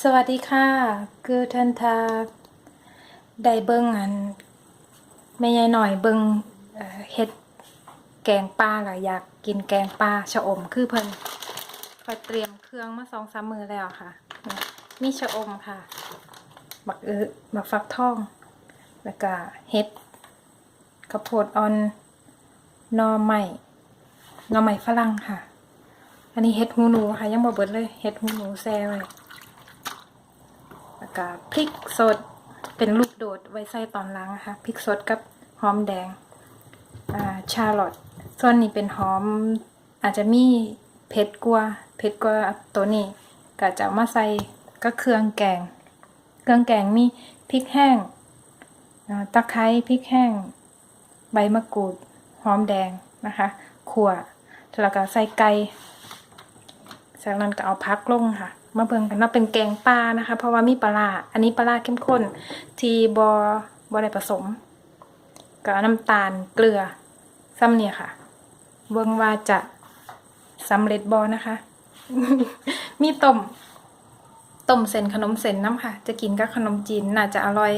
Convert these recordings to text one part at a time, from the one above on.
สวัสดีค่ะคือทันทาได้เบิ่งอันแม่ยายหน่อยเบิงเอ่อเฮ็ดแกงปลาล่ะอยากกินแกงปลาชะอมคือเพิ่นคอยเตรียมเครื่องมาสองสามมือแล้วค่ะ มีชะอมค่ะบักเออบักฟักทอง แล้วก็เฮ็ดข้าวโพดออนนอใหม่นอใหม่ฝรั่งค่ะ อันนี้เฮ็ดหูหนูค่ะ ยังบ่เบิดเลยเฮ็ดหูหนูแซ่ไว้ แล้วก็พริกสดเป็นลูกโดดไว้ใส่ตอนล้างนะคะพริกสดกับหอมแดงอ่าชาลอตส่วนนี้เป็นหอมอาจจะมีเผ็ดกว่าเผ็ดกว่าตัวนี้ก็จะมาใส่ก็เครื่องแกง เครื่องแกงมีพริกแห้งตะไคร้พริกแห้ง ใบมะกรูดหอมแดงนะคะขั่วแล้วก็ใส่ไก่จากนั้นก็เอาพักลงค่ะ มาเบิ่งกันว่าเป็นแกงปลานะคะ เพราะว่ามีปลาอันนี้ปลาเข้มข้น ที่บอบอได้ผสมกับน้ำตาลเกลือซ้ำเนี่ยค่ะ เบิ่งว่าจะสำเร็จบอนะคะ มีต้มต้มเส้นขนมเส้นน้ำค่ะ จะกินกับขนมจีนน่าจะอร่อย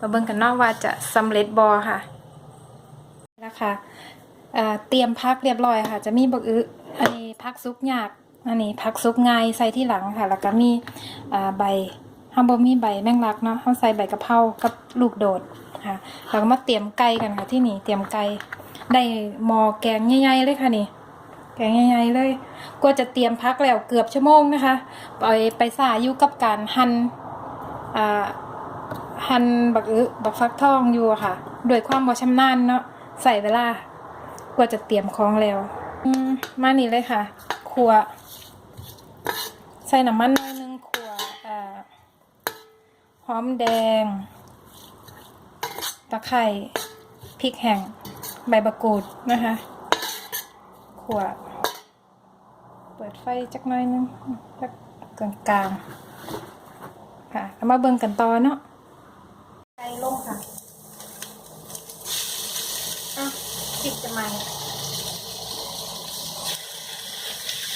มาเบิ่งกันเนอกว่าจะสำเร็จบอค่ะนะคะเอ่อเตรียมพักเรียบร้อยค่ะ จะมีบักอึอันนี้พักซุกยาก อันนี้ผักซุปง่ายใส่ที่หลังค่ะ แล้วก็มีใบห้ามบ่มีใบแมงลักเนาะห้าใส่ใบกะเพรากับลูกโดดค่ะแล้วก็มาเตรียมไก่กันค่ะที่นี่เตรียมไก่ได้หมอแกงใหญ่ๆเลยค่ะนี่แกงใหญ่ๆเลยก็จะเตรียมพักแล้วเกือบชั่วโมงนะคะไปไปสาอยู่กับการหั่นอ่าหั่นบักอึบักฟักทองอยู่ค่ะด้วยความบ่ชำนาญเนาะใส่เวลากว่าจะเตรียมของแล้วมมานี่เลยค่ะครัว ใส่น้ำมันหน่อยหนึงขวดอ่าหอมแดง ตะไคร้พริกแห้งใบมะกรูดนะคะขวดเปิดไฟจักหน่อยนึงจักกลางกลางๆค่ะแล้วมาเบิ่งกันต่อเนาะไก่ลงค่ะอะปิดจะมา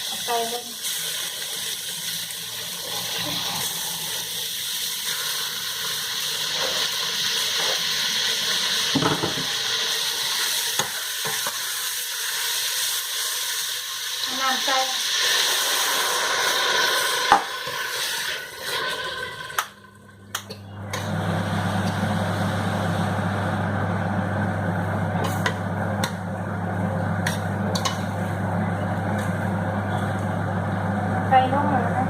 เอาไก่ลง น้ำใจไปลงแล้วนะ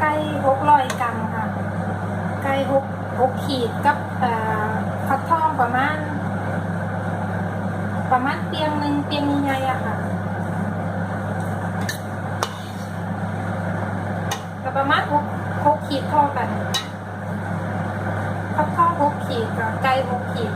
ไก่หกร้อยกรัมค่ะ ไก่หกหกขีดกับเอ่อฟักทอง ประมาณประมาณเตียงหนึ่งเตียงใหญ่ๆอะค่ะก็ประมาณหกหกขีดเท่ากันฟักทองหกขีดกับไก่หกขีด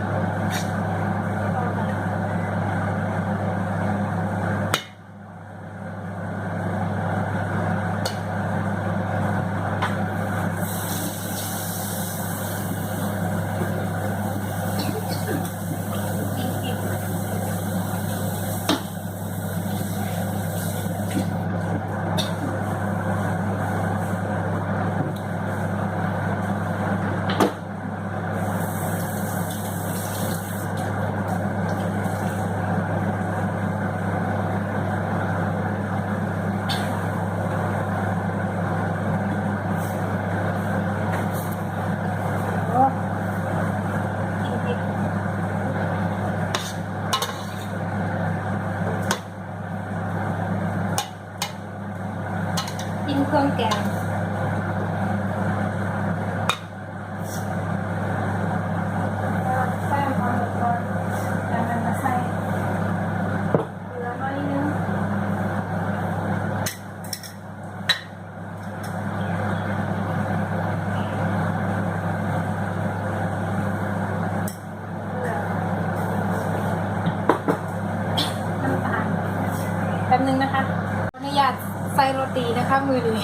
ตีนะคะมือนี้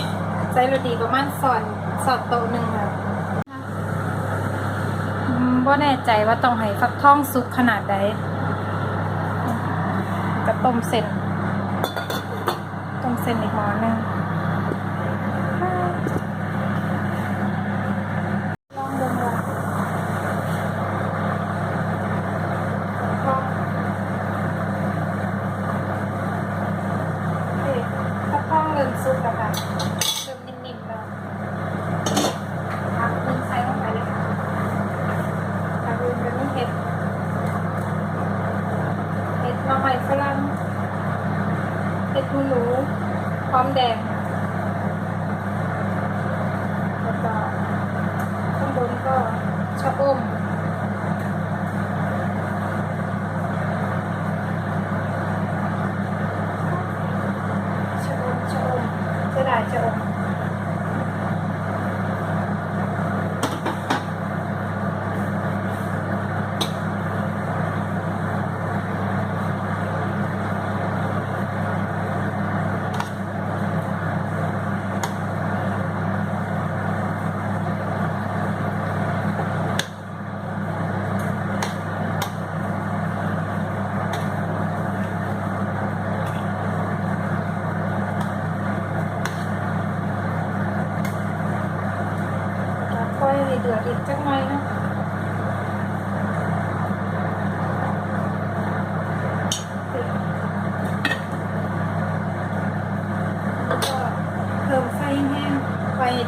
ใช้โรตีประมาณสอนสอดโตหนึ่งค่ะไม่แน่ใจว่าต้องให้ฟักทองสุกขนาดใดกระต้มเส้นต้มเส้นอีกหม้อนึง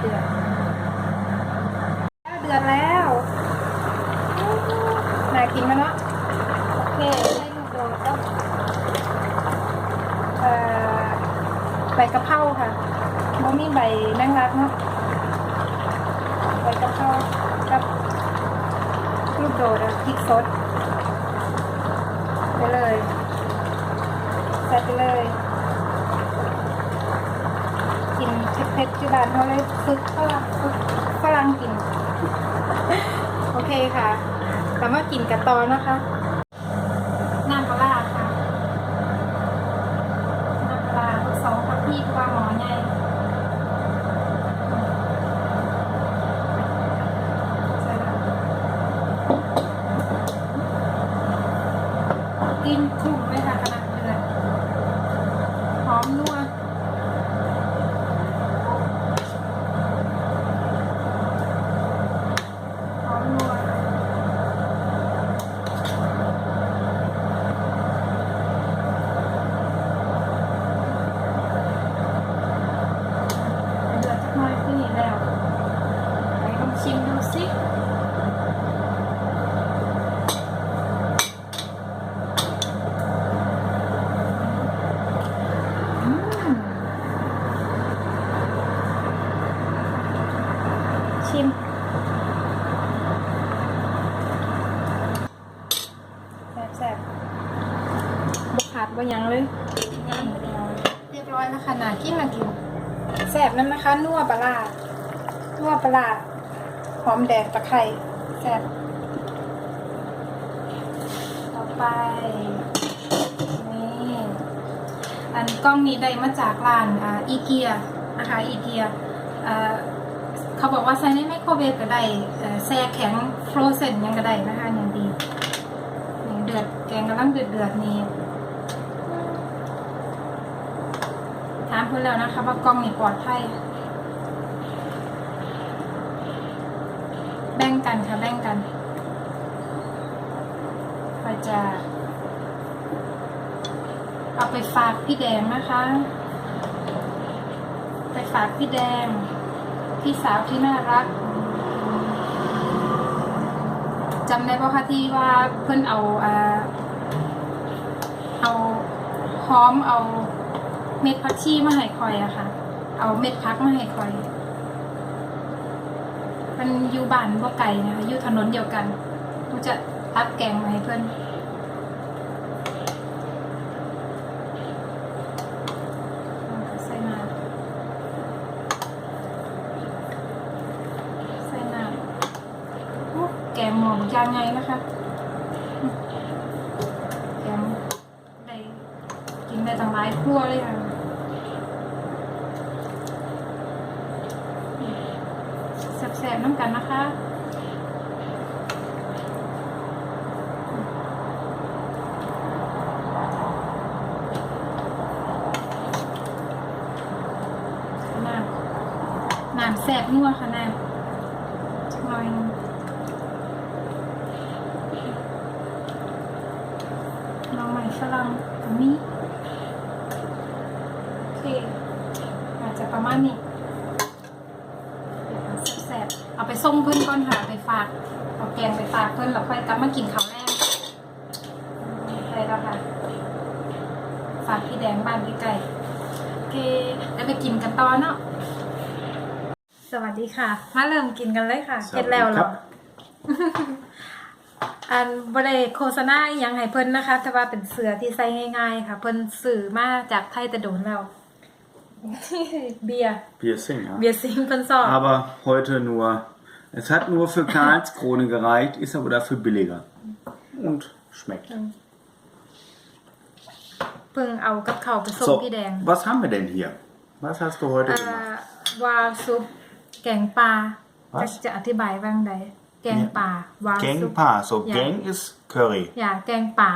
เดือดแล้วเดือดแล้วน่ากินไหมเนาะโอเคให้ลูกโดดแล้วเอ่อใบกะเพราค่ะบ่มีใบแมงลักเนาะใบกะเพรากับลูกโดดอะพริกสดไปเลยใส่ไปเลย กินเผ็ดๆที่บ้านเขาเลยฝึกฝรั่งฝึกฝรั่งกิน โอเคค่ะแต่ว่ากินกระตอนะคะน้ำปลาร้าค่ะน้ำปลาร้าสองทัพพี่กว่าหมอใหญ่ ใส่แล้วกินกลุ่มเลยค่ะขนาดเดือดหอมนัวหอมนัวเดือดจักหน่อยขึ้นอีกแล้วไปลองชิมดูสิ อืมชิมแซ่บแซ่บๆ บกขาดบ่หยังเลยเรียบร้อยแล้วค่ะนากินนากินแซ่บนั่นนะคะ นัวปลาร้านัวปลาร้าหอมแดงตะไคร้แซ่บต่อไปนี่อันกล้องนี้ได้มาจากร้านอ่าอีเกียนะคะอีเกียอ่าเขาบอกว่าใส่ในไมโครเวฟก็ได้เอ่อแช่แข็งฟรอเซนยังก็ได้นะคะอย่างดีนี่เดือดแกงกำลังเดือดเดือดๆนี่ถามเพื่อนแล้วนะคะว่ากล้องนี้ปลอดภัยแบ่งกันค่ะแบ่งกันก็จะ เอาไปฝากพี่แดงนะคะ ไปฝากพี่แดง พี่สาวที่น่ารักจำได้ป่ะคะที่ว่าเพื่อนเอาอ่าเอาหอมเอา เม็ดผักชีมาให้คอยอะค่ะ เอาเม็ดพักมาให้คอย มันอยู่บ้านบ่ไก่นะคะอยู่ถนนเดียวกันกูจะตักแกงมาให้เพื่อนใส่น้ำใส่น้ำโอ้แกงหมอมยางไงนะ สบๆน้ำกันนะคะน้ำแสบนัวค่ะแม่ สวัสดีค่ะ มาเริ่มกินกันเลยค่ะสวัสดีเก็ดแล้วเหรครัอบอันบริโฆษณาอหยังให้เพิ่นนะคะ แต่ว่าเป็นเสือที่ใส่ง่ายๆ ค่ะ เพิ่นสื่อมาจากไทยแต่โดนแล้ว เบียร์ Piercing, ja. เบียร์ซิงเพิ่นสอบ Aber heute nur. Es hat nur für Karlskrone gereicht, ist aber dafür billiger. Und schmeckt. เพิ่งเอากับเขาวไปส่ง So, พี่แดง was haben wir denn hier? Was hast du heute อ่า gemacht? วาวซุป แกงปลา What? จะจะอธิบายว่างใดแกงปลาวาวซุป Gengpa. So, Ja. Geng ist Curry. อย่าแกงป่า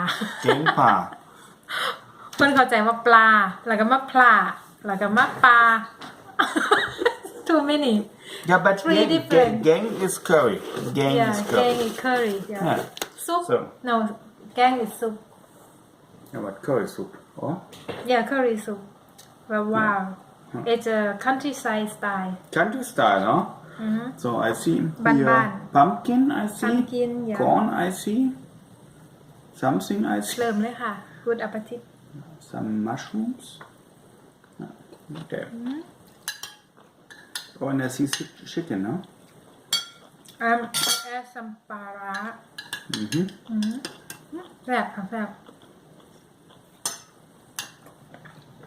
Gengpa. เพิ่นเข้าใจว่าปลา แล้วก็มาปลา แล้วก็มาปลา too many Ja, but Three Geng, different. Geng, Geng is Curry. Geng yeah is แกง Curry. is curry yeah Yeah. ซุป So. no แกง is soup Ja, but Curry Soup. Oh. yeah curry soup well wow it's a countryside style Country style, huh? So, I see Ban here ban. pumpkin, I see. Pumpkin, yeah. Corn, I see. Something, I see. เริ่มเลยค่ะ good appetite Some mushrooms. Okay. Oh, and I see chi- chicken, no? um add some ปลาร้า Mhm. แซ่บค่ะแซ่บ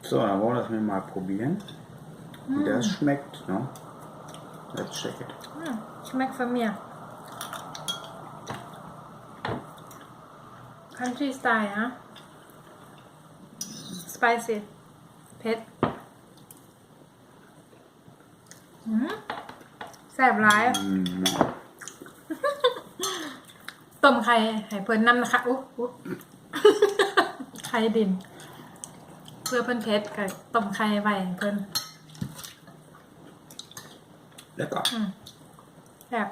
So, dann wollen wir das mal probieren. Wie das schmeckt, no? Let's check it. อืม schmeckt für mir country style ฮะ spicy เผ็ดอืมแซ่บร้าย Mm. ต้มไข่ให้เพิ่นน้ำนะคะอุ๊อุ๊ ไข่ดิน เพื่อเพิ่นเผ็ดกับต้มไข่ไว้ให้เพิ่น Lecker. แบบ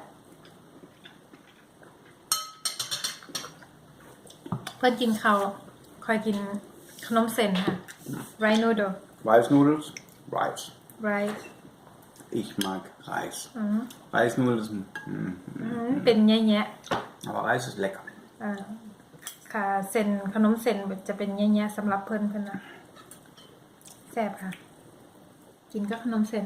เพิ่นกินข้าวคอยกินขนมเส้นค่ะ rice noodle Reisnudels? Reis. rice Ich mag Reis. Reisnudels, mm, อืมเป็นแยะ aber Reis ist lecker. ๆอ่าค่ะเส้นขนมเส้นจะเป็นแยะๆสำหรับเพิ่นเพิ่นนะแซ่บค่ะ กินก็ขนมเส้น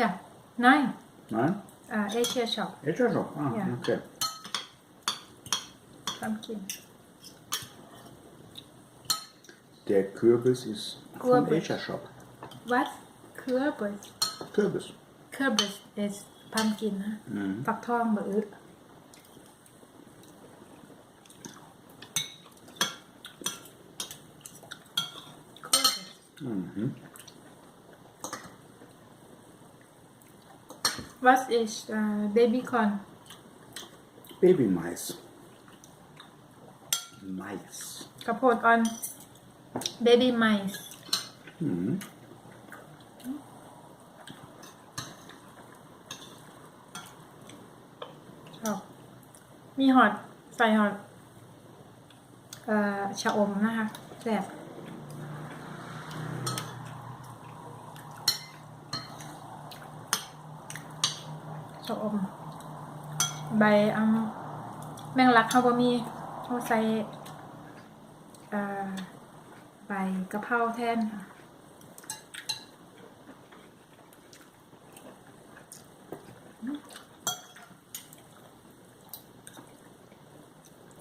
ย่า nine Nein? อ่าเอเชียช็อป Ist ja schon. Ah, Ja. okay. ตามกิน Der Kürbis ist vom Kürbis. Asia Shop. what เครือเบิร์ Kürbis. เครือเบิร์ is pumpkin นะ Mhm. ฟักทองเบิร์ Mhm. What is uh, baby corn Babymais. Mais. กระโพดออน baby mice Mhm. ชอบมีหอดใส่หอดเอ่อชะอมนะคะแซ่บ ชะอม ใบอัมแมงลักเขาบ่มีเขาใส่ใบกะเพราแทนค่ะ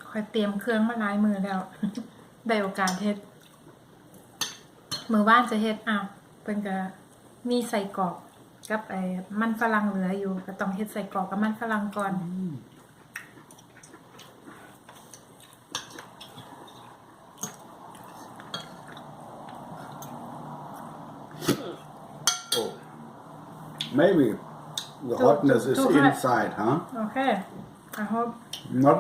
คอยเตรียมเครื่องมาหลายมือแล้ว ได้โอกาสเฮ็ดมือว่านจะเฮ็ดอ้าวเพิ่นก็มีใส่กรอก กับไอ้มันฝรั่งเหลืออยู่ ก็ต้องเฮ็ดใส่กรอกกับมันฝรั่งก่อน Oh. Maybe the Too- hotness too- is too hot. inside, huh? โอเค I hope Not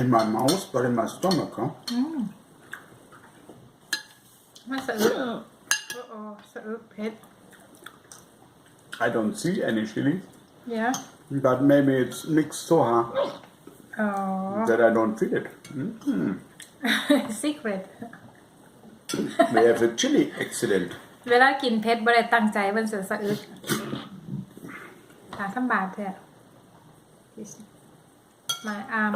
in my mouth, but in my stomach, huh? อืมมันสะอึกโอ้โอ้สะอึกเผ็ด I don't see any chili, yeah but maybe it's mixed so hard อ๋อ that I don't feel it. Mm. secret We have a chili accident. เวลากินเผ็ดบ่ได้ตั้งใจมันจะสะอึกตาคำบาดแท้ my arm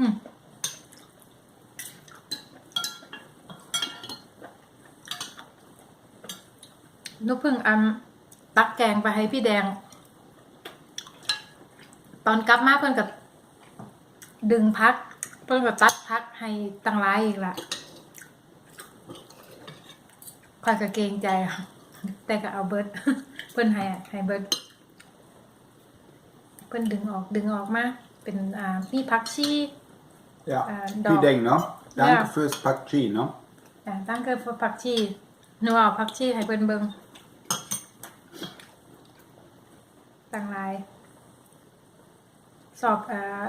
นุกเพิ่งอันตักแกงไปให้พี่แดง ตอนกลับมาเพิ่นกับดึงพัก เพิ่นกับตัดพักให้ตังร้ายอีกละคอยกะเกงใจอะแต่ก็เอาเบิร์ดเพิ่นให้อะให้เบิร์ดเพิ่นดึงออกดึงออกมาเป็นอ่ามีพักชี Ja, Äh, die doch. denken, no? Danke Ja. fürs Pak Chi, no? อ่าตั้งเกิดผักชีหนูเอาผักชีให้เพิ่นเบิงตังลาย สอบเอ่อ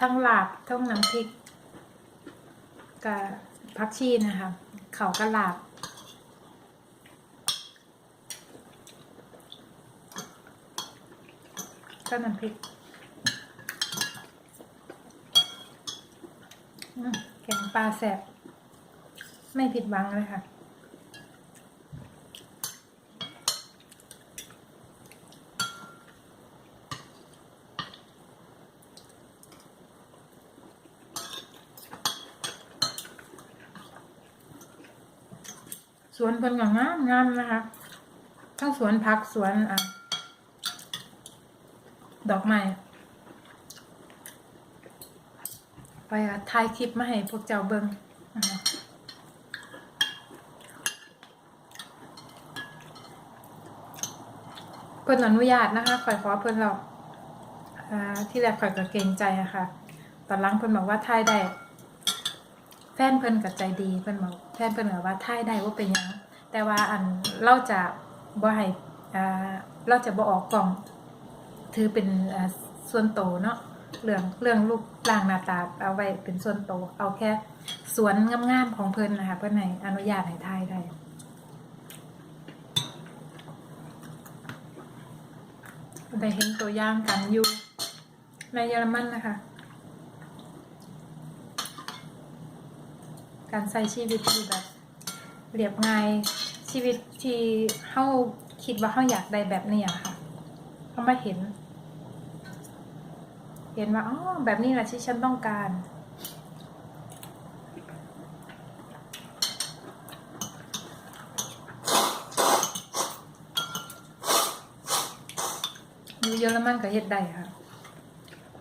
ทั้งลาบทั้งน้ำพริกกับผักชีนะคะเขาก็ลาบ ก็น้ำพริกอืม แกงปลาแสบไม่ผิดหวังเลยค่ะ สวนเพิ่นก็งามงามนะคะ ทั้งสวนผักสวนอะ ดอกไม้ ไปอะถ่ายคลิปมาให้พวกเจ้าเบิงเพิ่นอนุญาตนะคะข่อยขอเพิ่นเราที่แรกข่อยก็เกรงใจอะค่ะ ตอนหลังเพิ่นบอกว่าถ่ายได้ แฟนเพิ่นกับใจดีเพิ่นบอกแฟนเพิ่นบอกว่าถ่ายได้ว่าเป็นยังแต่ว่าอันเราจะบ่ให้อ่าเราจะบ่ออกกล่อง ถือเป็นส่วนโตเนาะ เรื่องเรื่องรูปร่างหน้าตาเอาไว้เป็นส่วนโต เอาแค่สวนงามๆของเพิ่นนะคะเพิ่นให้อนุญาตให้ถ่ายได้ได้เห็นตัวอย่างกันอยู่ในเยอรมันนะคะ การใช้ชีวิตที่แบบเรียบง่ายชีวิตที่เฮาคิดว่าเฮาอยากได้แบบนี้อะค่ะเฮามาเห็น เห็นว่าอ๋อแบบนี้แหละที่ฉันต้องการ อยู่เยอรมันก็เฮ็ดได้ค่ะ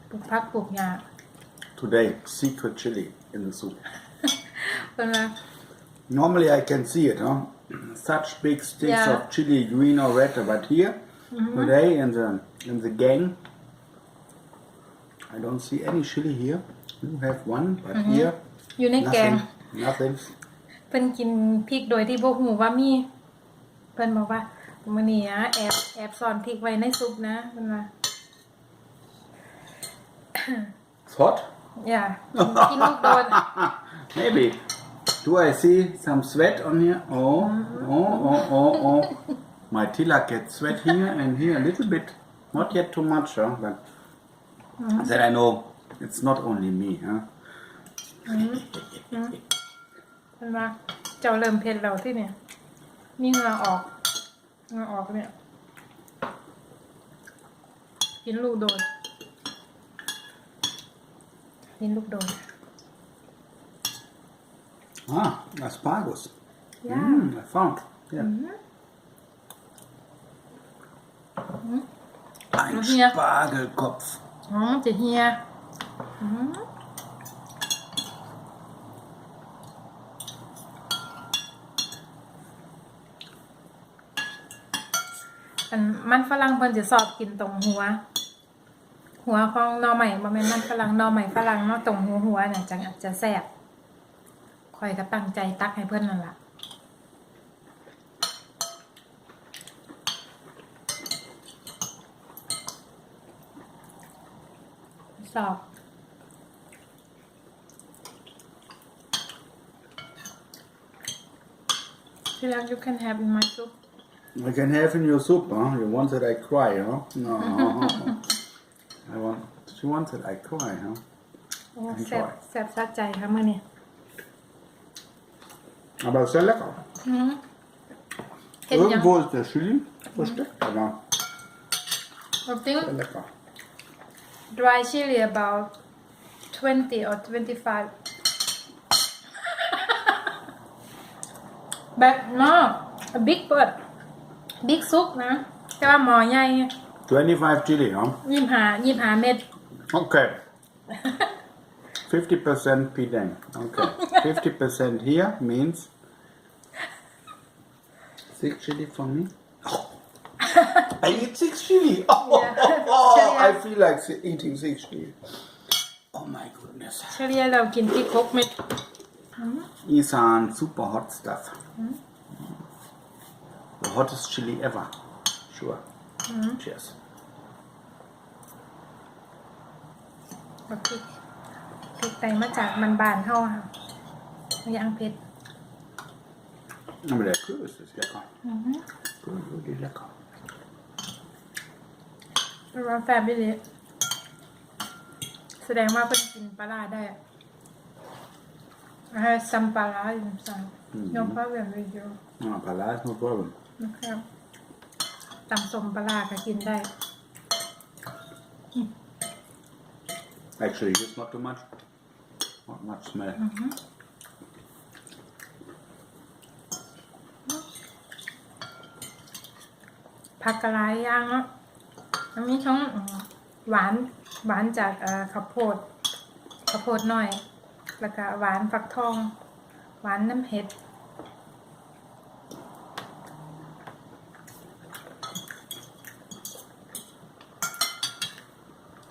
ปลูกผักปลูกหญ้า Today, secret chili in the soup. เพิ่นว่า Normally I can see it, huh? Such big sticks Yeah. of chili, green or red, but here, today in the in the gang, I don't see any chili here. You have one, but here, อยู่ในแกง nothing. Nothing. เพิ่นกินพริกโดยที่บ่ฮู้ว่ามี เพิ่นบอกว่ามื้อนี้อะแอบแอบซ่อนพริกไว้ในซุปนะเพิ่นว่า It's hot. อย่ากินลูกโดน Maybe. Do I see some sweat on here? Oh, oh, oh, oh, oh. My tilla gets sweat here and here a little bit. Not yet too much, huh? But then I know it's not only me, huh? เพิ่นว่าเจ้าเริ่มเผ็ดแล้วที่เนี่ยมีเหงื่อออกเหงื่อออกเนี่ย กินลูกโดน กินลูกโดน Ah, asparagus. Yeah. Mm, I found. Yeah. Ein Und hier? Spargelkopf. อ๋อมันจะเฮียมันมันฝรั่งเพิ่นจะสอบกินตรงหัว หัวของนอใหม่บ่แม่นมันฝรั่งนอใหม่ฝรั่งเนาะตรงหัวหัวเนี่ยจังอาจจะแซ่บคอยก็ตั้งใจตักให้เพิ่อนนั่นละ สอบที่รัก you can have in my soup I can have in your soup, huh? You want that I cry, huh? No. I want. She wants that I cry, huh? โอ้ Enjoy. แซ่บแซ่บซัดใจค่ะมื่อนี้ Aber ist ja lecker. เห็นยัง Irgendwo ist der Chili versteckt, aber I think sehr lecker. dry chili about 20 or 25 แบบนอก big bird big soup นะ แต่ว่าหมอใหญ่ 25 Chili, huh? ยี่หายี่หาเม็ด Okay. 50% Pideng. Okay. 50% here means six chili for me. Oh. I eat six chili. Oh, Yeah. I feel like si- eating six chili. Oh my goodness. เฉลี่ยเรากินพริกครกเม็ด Isan, super hot stuff. The hottest chili ever. Sure. Cheers. บักพริกพริกไตมาจากมันบานเท่าค่ะย่างเผ็ด Aber der Kürbis ist lecker. Kürbis ist wirklich lecker. เป็นว่าแฟบบิลิแสดงว่าเพิ่นกินปลาร้าได้ I have some ปลาร้าอยู่สั่ง no problem with you Ah, Pala is no problem. นะครับตำสมปลาร้าก็กินได้ Actually, just not too much. Not much smell. ผักกะหลายอย่างเนาะ มันมีทั้งอืมหวานหวานจากเอ่อข้าวโพดข้าวโพดน้อย แล้วก็หวานฟักทอง หวานน้ำเห็ด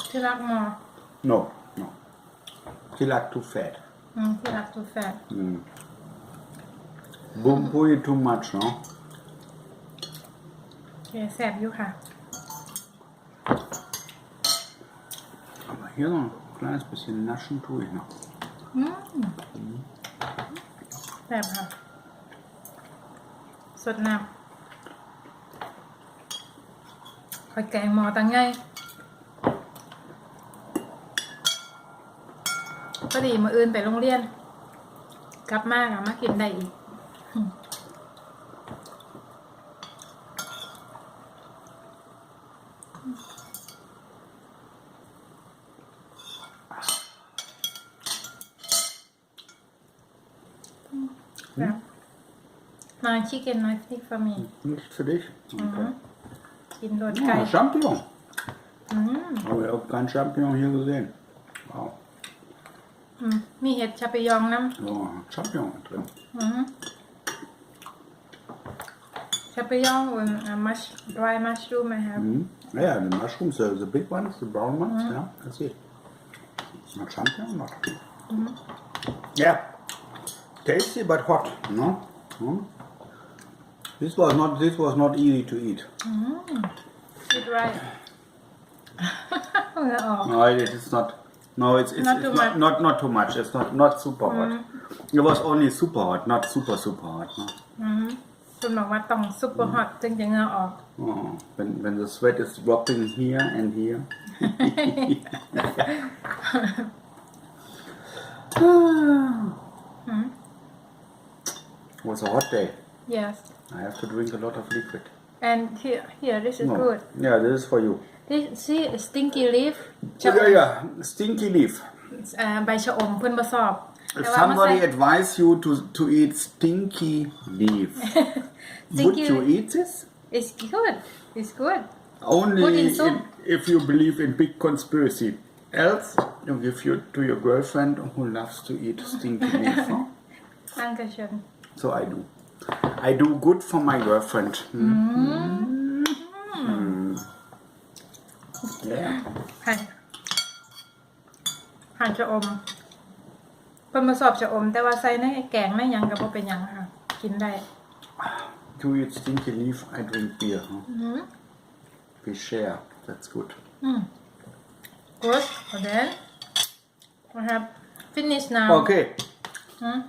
ที่รักมอ No, no. She like too fat. อืมที่รักตัวแฟน Mm. Boom, boy, too much, no? โอเคแสบอยู่ค่ะ Aber hier noch ein kleines bisschen naschen tue ich noch. อืมแสบค่ะ สดน้ำคอยแกงหมอตังไงพอดีมาอื่นไปโรงเรียน กลับมากับมากินได้อีก Ja. Nein, Chicken Knife nicht für mich. Nicht für dich? Okay. กินโดนไก่ Ah, Champignon. อืม Aber ich habe kein Champignon hier gesehen. Wow. อืมมีเห็ดชาปิยองน้ So, Champignon drin. ำอืมชาปิยอง und uh, mush, dry mushroom I have Mhm. Yeah, the mushrooms, the, the big ones, the brown ones, yeah, that's it. It's not champignon, not. Yeah, tasty but hot, no? Hmm? This was not. This was not easy to eat. คิดไร เหงื่อออก No, it is not. No, it's, it's, Not it's too not, much. not not too much. It's not not super hot. It was only super hot, not super super hot. No? คุณบอกว่าต้องซุปเปอร์ฮอตจึงจะเหงื่อออก Oh, when when the sweat is dropping here and here. It was a hot day. yes I have to drink a lot of liquid. and here here this is No. good Yeah, this is for you. this see stinky leaf ชะ Yeah, yeah, stinky leaf. เอ่อใบชะอมเพื่อนบ่ชอบ If Ja, aber somebody muss I- advise you to, to eat stinky beef, would Stinky- you eat this? it's good it's good Only Put in in- soup. if you believe in big conspiracy. Else, you give you to your girlfriend who loves to eat stinky beef. huh? Dankeschön So I do. I do good for my girlfriend. Mm. Mm. Yeah. หั่นหั่นชะอมเพิ่นมาสอบชะอม แต่ว่าใส่ในแกงในหยังก็บ่เป็นหยังค่ะ กินได้ To eat stinky leaf, I drink beer. Huh? We share. That's good. good and then we have finished now Okay. Hmm?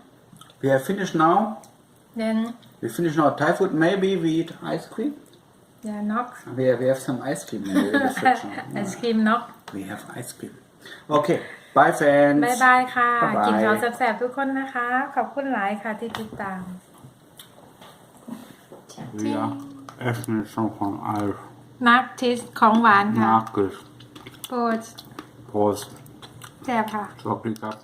We have finished now. then We finished now Thai food. Maybe we eat ice cream. yeah knock We have, we have some ice cream in the, in the fridge. huh? ไอศครีมน็อก We have ice cream. Okay. Bye, fans. บายบายค่ะ บ๊ายบาย กินข้าวแซ่บๆทุกคนนะคะ ขอบคุณหลายค่ะที่ติดตาม Ja, essen ist schon von Eis. นักทิสของหวานค่ะ Markus. โปรด Prost. แซ่บค่ะ Sorry, gehabt.